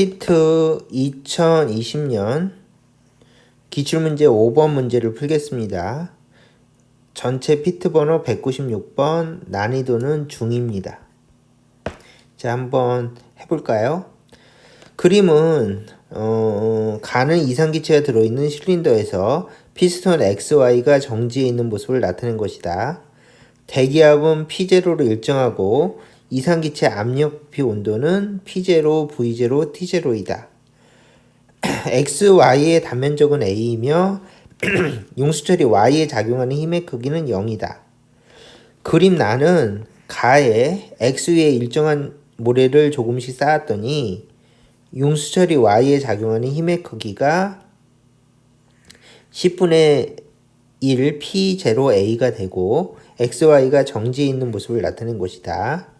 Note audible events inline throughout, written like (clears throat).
피트 2020년 기출문제 5번 문제를 풀겠습니다. 전체 피트 번호 196번, 난이도는 중입니다. 자, 한번 해볼까요? 그림은 어, 가는 이상기체가 들어있는 실린더에서 피스톤 XY가 정지해 있는 모습을 나타낸 것이다. 대기압은 P0로 일정하고 이상기체 압력비 온도는 P0, V0, T0이다. (clears throat) XY의 단면적은 A이며 (clears throat) 용수철이 Y에 작용하는 힘의 크기는 0이다. 그림 나는 가에 X 위에 일정한 모래를 조금씩 쌓았더니 용수철이 Y에 작용하는 힘의 크기가 10분의 1 P0A가 되고 XY가 정지해 있는 모습을 나타낸 것이다.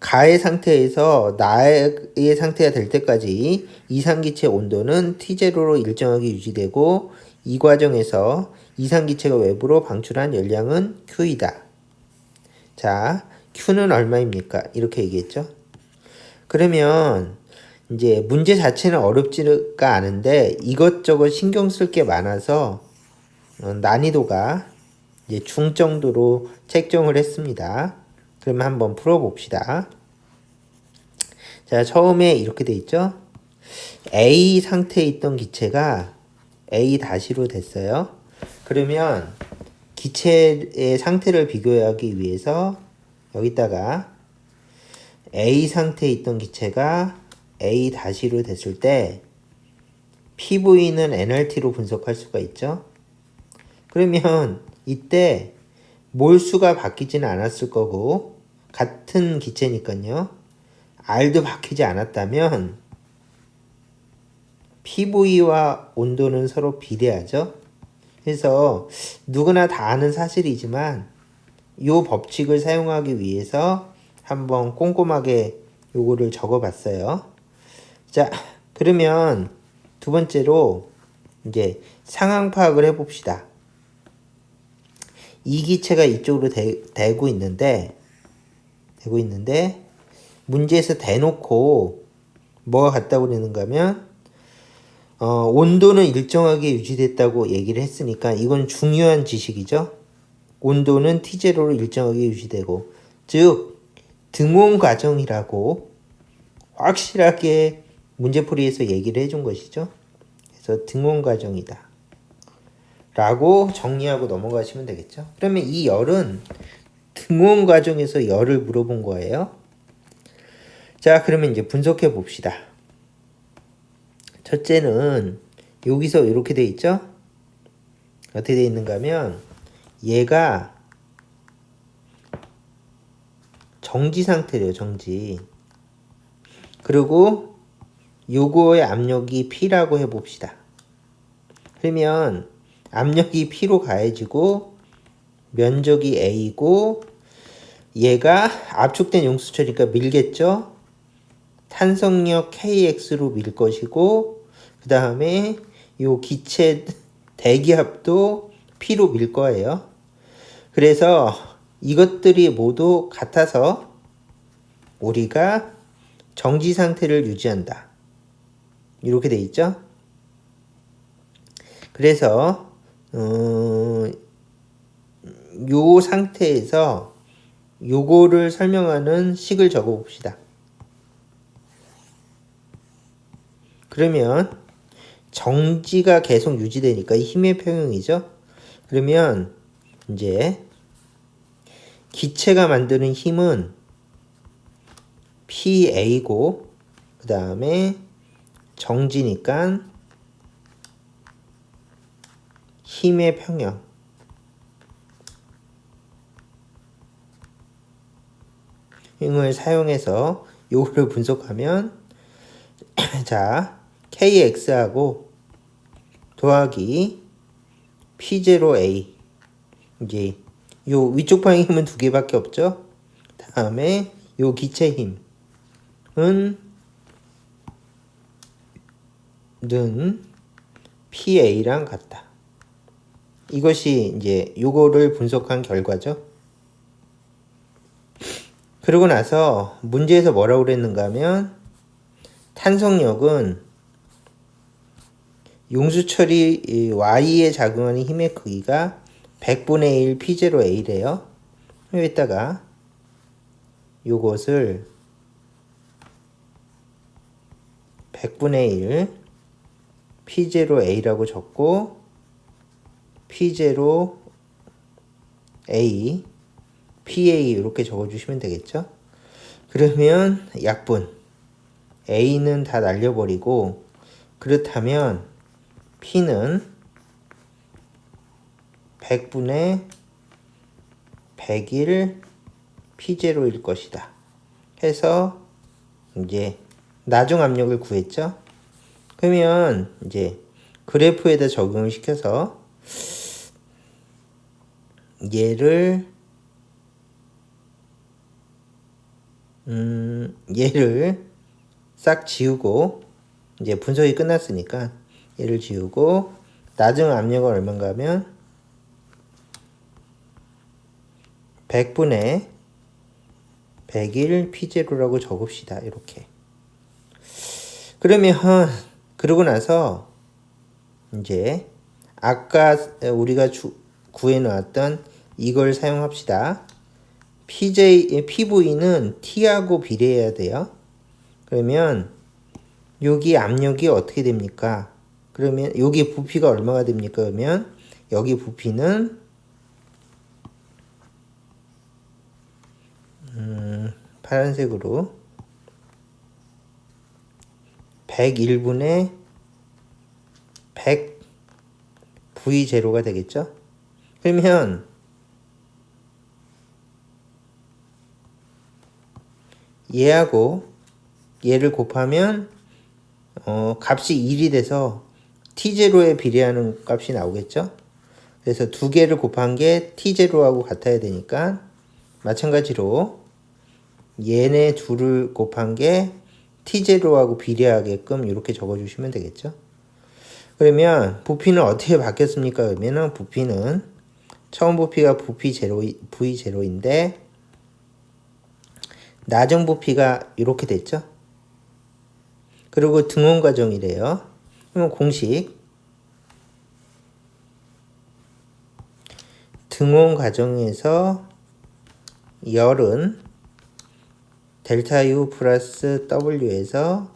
가의 상태에서 나의 상태가 될 때까지 이상기체 온도는 T0로 일정하게 유지되고 이 과정에서 이상기체가 외부로 방출한 열량은 Q이다. 자, Q는 얼마입니까? 이렇게 얘기했죠. 그러면 이제 문제 자체는 어렵지가 않은데 이것저것 신경 쓸 게 많아서 어, 난이도가 이제 중정도로 책정을 했습니다. 그러면 한번 풀어봅시다. 자, 처음에 이렇게 돼 있죠? A 상태에 있던 기체가 A 다시로 됐어요. 그러면 기체의 상태를 비교하기 위해서 여기다가 A 상태에 있던 기체가 A 다시로 됐을 때 PV는 NRT로 분석할 수가 있죠. 그러면 이때 몰수가 바뀌지는 않았을 거고 같은 기체니까요. R도 바뀌지 않았다면 PV와 온도는 서로 비례하죠. 그래서 누구나 다 아는 사실이지만 이 법칙을 사용하기 위해서 한번 꼼꼼하게 요거를 적어 봤어요. 자, 그러면 두 번째로 이제 상황 파악을 해 봅시다. 이 기체가 이쪽으로 대, 대고 있는데 되고 있는데 문제에서 대놓고 뭐가 같다고 그러는가 하면 어, 온도는 일정하게 유지됐다고 얘기를 했으니까 이건 중요한 지식이죠. 온도는 T0로 일정하게 유지되고 즉 등온 과정이라고 확실하게 문제풀이에서 얘기를 해준 것이죠. 그래서 등온 과정이다. 라고 정리하고 넘어가시면 되겠죠. 그러면 이 열은 등온 과정에서 열을 물어본 거예요. 자, 그러면 이제 분석해 봅시다. 첫째는 여기서 이렇게 돼 있죠? 어떻게 돼 있는가 하면 얘가 정지 상태래요, 정지. 그리고 요거의 압력이 P라고 해 봅시다. 그러면 압력이 P로 가해지고 면적이 A고 얘가 압축된 용수철이니까 밀겠죠? 탄성력 KX로 밀 것이고 그 다음에 요 기체 대기압도 P로 밀 거예요. 그래서 이것들이 모두 같아서 우리가 정지 상태를 유지한다. 이렇게 돼 있죠? 그래서 어, 요 상태에서 요거를 설명하는 식을 적어 봅시다. 그러면 정지가 계속 유지되니까 힘의 평형이죠. 그러면 이제 기체가 만드는 힘은 PA고 그 다음에 정지니까 힘의 평형 힘을 사용해서 요거를 분석하면 (clears throat) 자 KX하고 더하기 P0A 이제 요 위쪽 방향 힘은 두 개밖에 없죠. 다음에 요 기체 힘은 는 PA랑 같다. 이것이 이제 요거를 분석한 결과죠. 그러고 나서 문제에서 뭐라고 그랬는가 하면 탄성력은 용수 처리 이 Y에 작용하는 힘의 크기가 100분의 1 P0A래요. 여기다가 요것을 100분의 1 P0A라고 적고 P0A PA 이렇게 적어주시면 되겠죠. 그러면 약분 A는 다 날려버리고 그렇다면 P는 100분의 100일 P0일 것이다. 해서 이제 나중 압력을 구했죠. 그러면 이제 그래프에다 적용을 시켜서 얘를 음, 얘를 싹 지우고 이제 분석이 끝났으니까 얘를 지우고 나중 압력은 얼마인가 하면 100분의 100일 P0라고 적읍시다. 이렇게. 그러면 그러고 나서 이제 아까 우리가 주, 구해 놓았던 이걸 사용합시다. PJ, PV는 T하고 비례해야 돼요. 그러면 여기 압력이 어떻게 됩니까? 그러면 여기 부피가 얼마가 됩니까? 그러면 여기 부피는 음, 파란색으로 101분의 100 V0가 되겠죠? 그러면 얘하고 얘를 곱하면 어, 값이 1이 돼서 t0에 비례하는 값이 나오겠죠? 그래서 두 개를 곱한 게 t0하고 같아야 되니까 마찬가지로 얘네 둘을 곱한 게 t0하고 비례하게끔 이렇게 적어주시면 되겠죠? 그러면 부피는 어떻게 바뀌었습니까? 그러면은 부피는 처음 부피가 부피 제로 V0인데 나정 부피가 이렇게 됐죠? 그리고 등원 과정이래요. 그러면 공식 등원 과정에서 열은 델타 U 플러스 W에서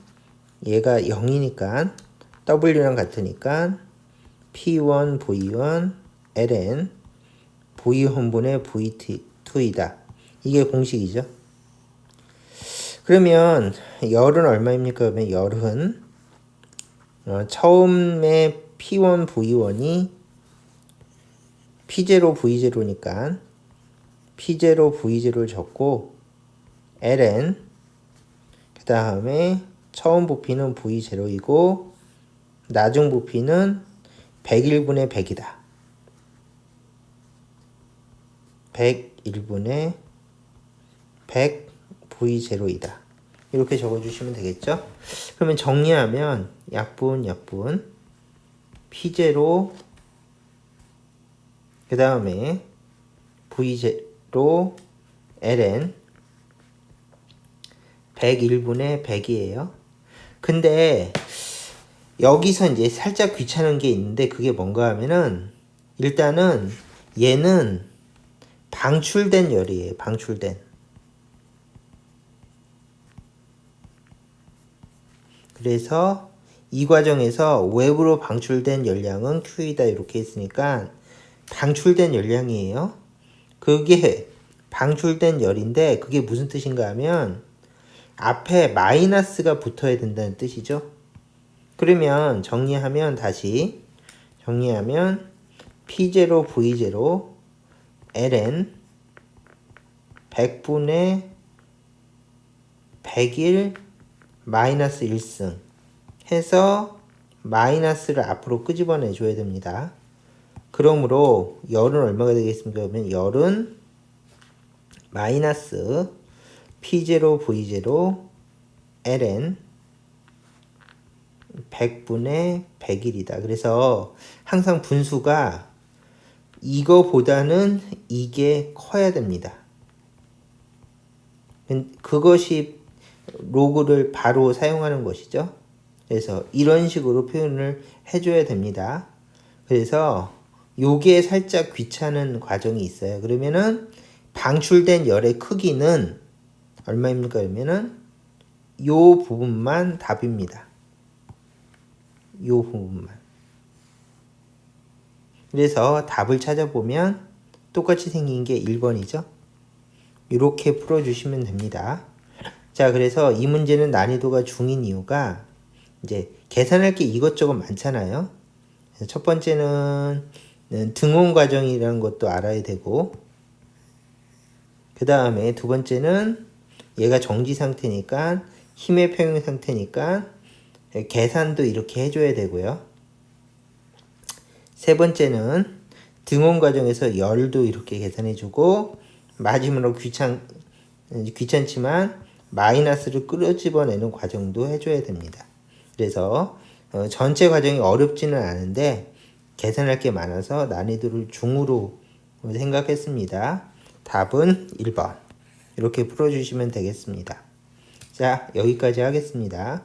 얘가 0이니까 W랑 같으니까 P1 V1 ln V1분의 V2이다. 이게 공식이죠. 그러면 열은 얼마입니까? 그러면 열은 어, 처음에 P1 V1이 P0 V0니까 P0 V0를 적고 ln 그 다음에 처음 부피는 V0이고 나중 부피는 101분의 100이다. 101분의 100 V0이다. 이렇게 적어주시면 되겠죠? 그러면 정리하면 약분, 약분, P0, 그 다음에 V0, ln, 101분의 100이에요. 근데 여기서 이제 살짝 귀찮은 게 있는데 그게 뭔가 하면은 일단은 얘는 방출된 열이에요. 방출된. 그래서 이 과정에서 외부로 방출된 열량은 Q이다 이렇게 했으니까 방출된 열량이에요. 그게 방출된 열인데 그게 무슨 뜻인가 하면 앞에 마이너스가 붙어야 된다는 뜻이죠. 그러면 정리하면 다시 정리하면 P0 V0 ln 100분의 100일 마이너스 1승 해서 마이너스를 앞으로 끄집어내 줘야 됩니다. 그러므로 열은 얼마가 되겠습니까? 그러면 열은 마이너스 P0 V0 ln 100분의 100일이다. 그래서 항상 분수가 이거보다는 이게 커야 됩니다. 그것이 로그를 바로 사용하는 것이죠. 그래서 이런 식으로 표현을 해줘야 됩니다. 그래서 요게 살짝 귀찮은 과정이 있어요. 그러면은 방출된 열의 크기는 얼마입니까? 그러면은 요 부분만 답입니다. 요 부분만. 그래서 답을 찾아보면 똑같이 생긴 게 1번이죠. 이렇게 풀어주시면 됩니다. 자, 그래서 이 문제는 난이도가 중인 이유가 이제 계산할 게 이것저것 많잖아요. 첫 번째는 등온 과정이라는 것도 알아야 되고, 그 다음에 두 번째는 얘가 정지 상태니까 힘의 평형 상태니까 계산도 이렇게 해줘야 되고요. 세 번째는 등온 과정에서 열도 이렇게 계산해주고 마지막으로 귀찮 귀찮지만 마이너스를 끌어집어내는 과정도 해줘야 됩니다. 그래서 어, 전체 과정이 어렵지는 않은데 계산할 게 많아서 난이도를 중으로 생각했습니다. 답은 1번. 이렇게 풀어주시면 되겠습니다. 자, 여기까지 하겠습니다.